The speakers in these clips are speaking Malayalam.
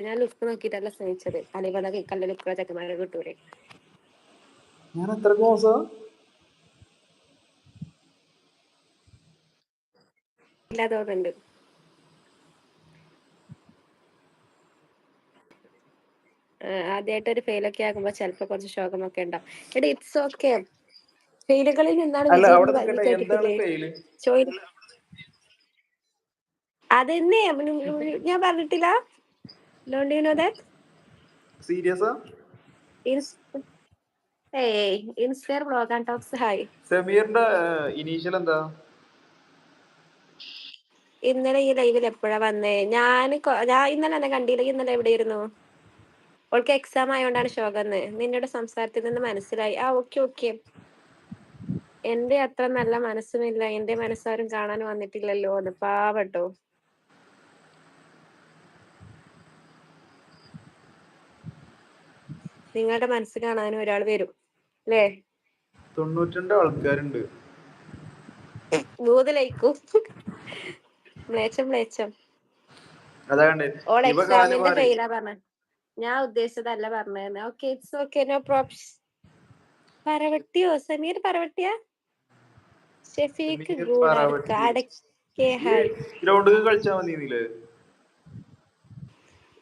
ഞാൻ ലുക്ക് നോക്കിയിട്ടല്ല സ്നേഹിച്ചത്. അനിപത കല്ല ലുക്കുള്ള ചെക്കന്മാരെ കിട്ടൂലേ ഞാൻ എത്ര മോശമാ ഇല്ല തോന്നുന്നുണ്ട് ആദ്യമായിട്ട് ഒരു ഫെയിലൊക്കെ ആകുമ്പോ ചിലപ്പോ കുറച്ച് ശോകമൊക്കെ ഉണ്ടാവും. എടാ ഇറ്റ്സ് ഓക്കെ ഫെയിലുകളിൽ നിന്നാണ് അതെന്നെ ഞാൻ പറഞ്ഞിട്ടില്ല. Don't know that? Serious? സീരിയസാ ഏയ് inspire blog and talks hi സമീറിന്റെ initial എന്താ? ഇന്നലെ ഈ ലൈവിൽ എപ്പോഴാ വന്നേ? ഞാൻ ഞാൻ ഇന്നലെ എന്നെ കണ്ടില്ല ഇന്നലെ എവിടെയായിരുന്നു ഓൾക്ക് എക്സാം ആയതുകൊണ്ടാണ് ശോകന്ന് നിന്നോട് സംസാരത്തിൽ നിന്ന് മനസ്സിലായി. ആ ഓക്കെ ഓക്കെ എന്റെ അത്ര നല്ല മനസ്സുമില്ല. എന്റെ മനസ്സാരും കാണാൻ വന്നിട്ടില്ലല്ലോ അത് പാവട്ടോ നിങ്ങളുടെ മനസ്സ് കാണാനും ഒരാൾ വരും അല്ലേ? തൊണ്ണൂറ്റിരണ്ട് ആൾക്കാരുണ്ട്. ഭൂതലയിക്കും മ്ലേച്ചം മ്ലേച്ചം അതാണ്ട് ഓൾ ഇവ എക്സാമിന്റെ കാലുമാറി ഫെയിലാ പറഞ്ഞ. ഞാൻ ഉദ്ദേശിച്ചതല്ല പറഞ്ഞത് okay it's okay no probs Sameer Shafeeq ഗ്രൗണ്ടിൽ കളിച്ചാൽ മതി നീൽ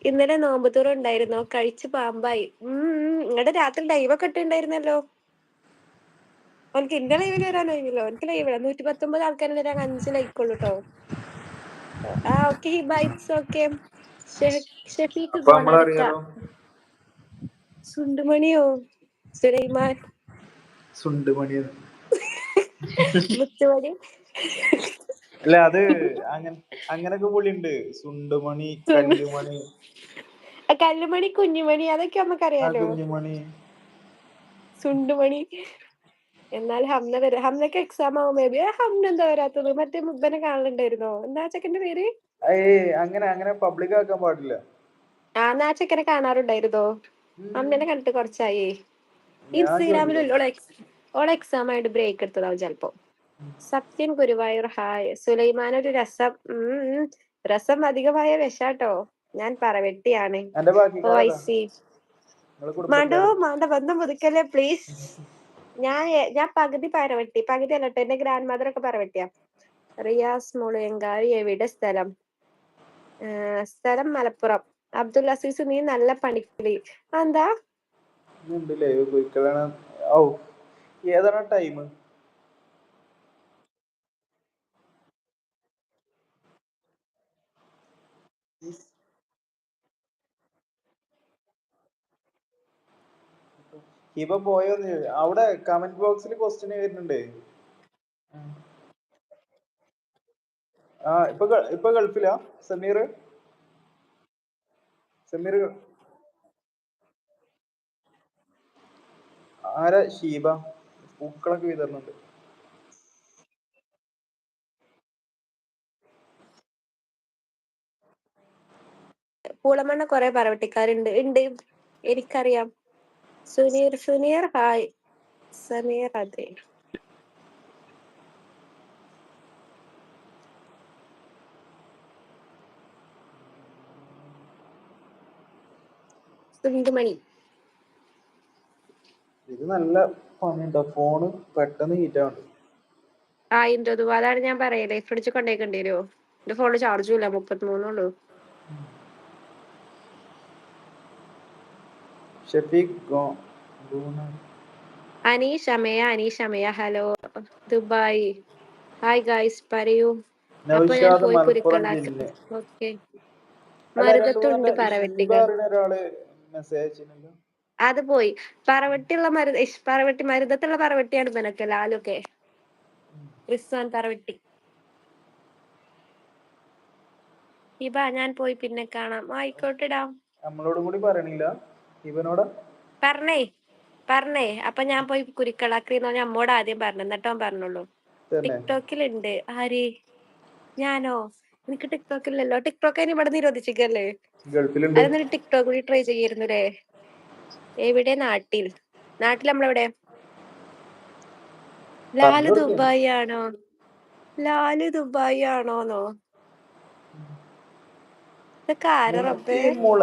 ഇന്നലെ നോമ്പുതൂറ് ഉണ്ടായിരുന്നോ? കഴിച്ച് പാമ്പായി. ഉം നിങ്ങളുടെ രാത്രി ലൈവൊക്കെ ഇട്ടുണ്ടായിരുന്നല്ലോ ഓനക്ക് എന്റെ ലൈവിൽ വരാൻ കഴിഞ്ഞല്ലോ എനിക്ക് ലൈവ് നൂറ്റി പത്തൊമ്പത് ആൾക്കാരുടെ വരാൻ അഞ്ച് ലൈക്കുള്ളൂ കേട്ടോ ആ ഓക്കെ ബൈക്സ് ഓക്കെ ഷെഫീഖ് സുണ്ടുമണിയോ? സുലൈമാൻ. സുണ്ടുമണി മുത്തുമണി. അല്ല അത് അങ്ങനെ അങ്ങനൊക്കെ പുള്ളിയുണ്ട് സുണ്ടുമണി സുണ്ടു. കല്ലുമണി. കല്ലുമണി കുഞ്ഞുമണി അതൊക്കെ നമുക്കറിയാലോ കുഞ്ഞുമണി സുണ്ടുമണി. എന്നാൽ ഹംന വരെ ഹംനക്ക് എക്സാം ആവും. മേ ബി ഹംന എന്താ വരാത്തത്? മറ്റേ മുബനെ കാണലുണ്ടായിരുന്നോ? എന്താ ചെക്കന്റെ പേര്? അങ്ങനെ അങ്ങനെ പബ്ലിക് ആക്കാൻ പാടില്ല. ആ എന്നാ ആ ചെക്കനെ കാണാറുണ്ടായിരുന്നോ ഹംനനെ കണ്ടിട്ട് കുറച്ചായി. ഇൻസ്റ്റാഗ്രാമിൽ. ഓളെ എക്സാം ആയിട്ട് ബ്രേക്ക് എടുത്തതാവും ചിലപ്പോ. സത്യൻ ഗുരുവായൂർ. ഹായ്. സുലൈമാൻ ഒരു രസം ഉം. രസം അധികമായ വിഷാട്ടോ ഞാൻ പറവെട്ടിയാണ് ഓ ഐ സി. മാണ്ട ബന്ധം പുതുക്കല്ലേ പ്ലീസ്. ഞാൻ ഞാൻ പകുതി പറവെട്ടി പകുതി അല്ലട്ടോ എന്റെ ഗ്രാൻഡ് മദർ ഒക്കെ പറവെട്ടിയാ റിയാസ് മുളിയങ്കാരി എവിടെ സ്ഥലം? സ്ഥലം മലപ്പുറം. അബ്ദുൽ അസീസ് നീ നല്ല പണിക്കിളി എന്താ ഏതാണ് ടൈം ഇപ്പൊ പോയോന്ന് ചോദിച്ചു. അവിടെ കമന്റ് ബോക്സിൽ ക്വസ്റ്റ്യൻ വരുന്നുണ്ട്. ആ ഇപ്പൊ ഇപ്പൊ ഗൾഫിലാ? സമീർ സമീർ ആരാ? ഷീബ. പൂക്കളൊക്കെ വിതരണുണ്ട് പൂളമണ്ണ കുറെ പറവട്ടിക്കാരുണ്ട്. ഉണ്ട് എനിക്കറിയാം. സുനീർ സുനീർ ഹായ്. സമീർ അതെ. സുന്ദുമണി. ഇത് നല്ല പണിയുണ്ടോ? ഫോണ് പെട്ടെന്ന് ഹീറ്റ് ആവുന്നുണ്ട് ആ ഇന്റു അതാണ് ഞാൻ പറയലേ. ഫ്രിഡ്ജ് കൊണ്ടേക്കണ്ടി വരുമോ എന്റെ ഫോണിൽ ചാർജും ഇല്ല. മുപ്പത്തിമൂന്നുള്ളൂ ഷഫീഖ് ഗോ- ഗൂണ- Aneesh Amaya Aneesh Amaya hello. Dubai. Hi guys പറയൂ. അപ്പൊ ഞാൻ പോയി കുരുക്കളാക്കി. ഓക്കെ. മരുതത്തുണ്ട് മൂന്നെണ്ണം ഷീബ പറവട്ടിക അറിയുന്ന ഒരാൾ മെസ്സേജ് അയച്ചിരുന്നല്ലോ. അത് പോയി. പറവട്ടിയുള്ള മരുത പറവട്ടി മരുതത്തുള്ള പറവട്ടിയാണ് ഇവനൊക്കെ ലാലൊക്കെ റിസ്വാൻ പറവട്ടി. ഇബ ഞാൻ പോയി പിന്നെ കാണാം. ആയിക്കോട്ടെടാ. നമ്മളോടും കൂടി പറയണില്ല. ഇവനോട്? പറഞ്ഞേ പറഞ്ഞേ. അപ്പൊ ഞാൻ പോയി കുരുക്കളാക്കിന്ന് പറഞ്ഞ അമ്മോട് ആദ്യം പറഞ്ഞു. എന്നിട്ടോ പറഞ്ഞുള്ളൂ. ടിക്ടോക്കിലുണ്ട്. ആര്? ഞാനോ? എനിക്ക് ടിക്ടോക്കില്ലല്ലോ ടിക്ടോക്ക് ഇവിടെ നിരോധിച്ചിക്കല്ലേ അതൊന്നും ടിക്ടോക്ക് കൂടി ട്രൈ ചെയ്യായിരുന്നുല്ലേ എവിടെ? നാട്ടിൽ. നാട്ടിൽ നമ്മളെവിടെ? ലാൽ. ദുബായി ആണോ ലാൽ ദുബായി ആണോന്നോ ഇതൊക്കെ ആരാ റബ്ബേ? മുള